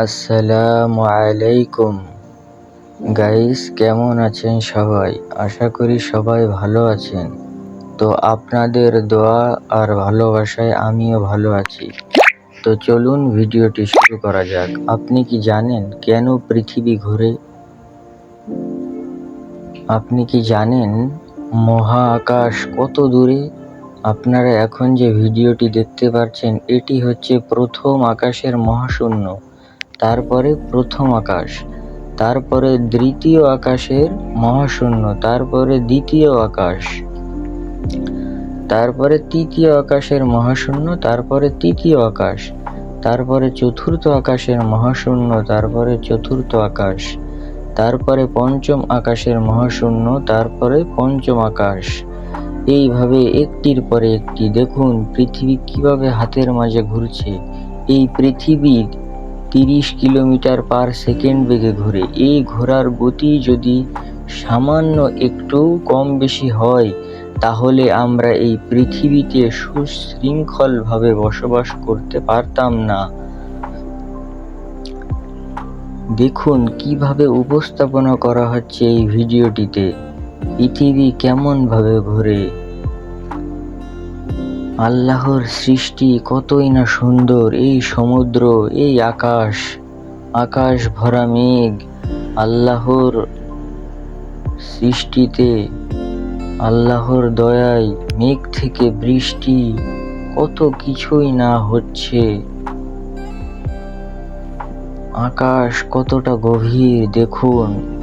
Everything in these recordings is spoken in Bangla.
আসসালামু আলাইকুম। গাইস কেমন আছেন সবাই? আশা করি সবাই ভালো আছেন। তো আপনাদের দোয়া আর ভালোবাসায় আমিও ভালো আছি। তো চলুন ভিডিওটি শুরু করা যাক। আপনি কি জানেন কেন পৃথিবী ঘুরে? আপনি কি জানেন মহা আকাশ কত দূরে? আপনারা এখন যে ভিডিওটি দেখতে পাচ্ছেন এটি হচ্ছে প্রথম আকাশের মহাশূন্য। তারপরে প্রথম আকাশ, তারপরে দ্বিতীয় আকাশের মহাশূন্য, তারপরে দ্বিতীয় আকাশ, তারপরে তৃতীয় আকাশের মহাশূন্য, তারপরে তৃতীয় আকাশ, তারপরে চতুর্থ আকাশের মহাশূন্য, তারপরে চতুর্থ আকাশ, তারপরে পঞ্চম আকাশের মহাশূন্য, তারপরে পঞ্চম আকাশ। এইভাবে একটির পরে একটি। দেখুন, পৃথিবী কীভাবে হাতের মাঝে ঘুরছে। এই পৃথিবীর তিরিশ কিলোমিটার পার সেকেন্ড বেগে ঘুরে। এই ঘোরার গতি যদি সামান্য একটু কম বেশি হয়, তাহলে আমরা এই পৃথিবীতে সুশৃঙ্খলভাবে বসবাস করতে পারতাম না। দেখুন কীভাবে উপস্থাপনা করা হচ্ছে এই ভিডিওটিতে। পৃথিবী কেমনভাবে ঘুরে? আল্লাহর সৃষ্টি কতই না সুন্দর, এই সমুদ্র, এই আকাশ। আকাশ ভরা মেঘ, আল্লাহর সৃষ্টিতে, আল্লাহর দয়ায় মেঘ থেকে বৃষ্টি, কত কিছুই না হচ্ছে। আকাশ কতটা গভীর, দেখুন।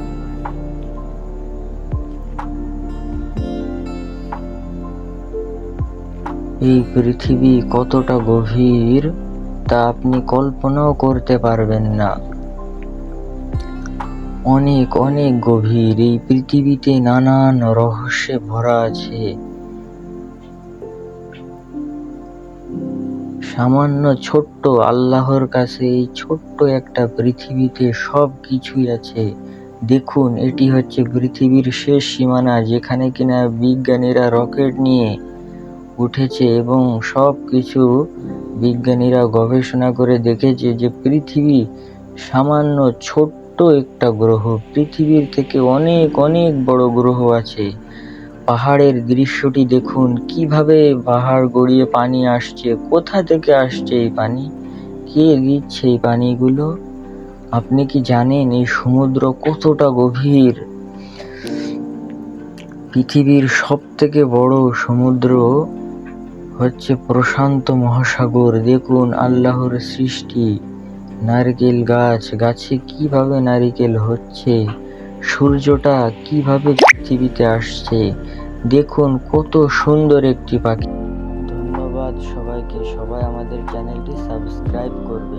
এই পৃথিবী কতটা গভীর তা আপনি কল্পনাও করতে পারবেন না। অনেক অনেক গভীর এই পৃথিবীতে নানান রহস্যে ভরা আছে। সামান্য ছোট্ট আল্লাহর কাছে এই ছোট্ট একটা পৃথিবীতে সব কিছুই আছে। দেখুন, এটি হচ্ছে পৃথিবীর শেষ সীমানা যেখানে কিনা বিজ্ঞানীরা রকেট নিয়ে উঠেছে এবং সব কিছু বিজ্ঞানীরা গবেষণা করে দেখেছে যে পৃথিবী সামান্য ছোট্ট একটা গ্রহ, পৃথিবীর থেকে অনেক অনেক বড় গ্রহ আছে। পাহাড়ের দৃশ্যটি দেখুন, কীভাবে পাহাড় গড়িয়ে পানি আসছে, কোথা থেকে আসছে এই পানি? কে দিচ্ছে এই পানিগুলো? আপনি কি জানেন এই সমুদ্র কতটা গভীর? পৃথিবীর সব থেকে বড় সমুদ্র হচ্ছে প্রশান্ত মহাসাগর। দেখুন আল্লাহর সৃষ্টি। নারকেল গাছ, গাছে কীভাবে নারিকেল হচ্ছে? সূর্যটা কীভাবে পৃথিবীতে আসছে? দেখুন কত সুন্দর একটি পাখি। ধন্যবাদ সবাইকে। সবাই আমাদের চ্যানেলটি সাবস্ক্রাইব করবে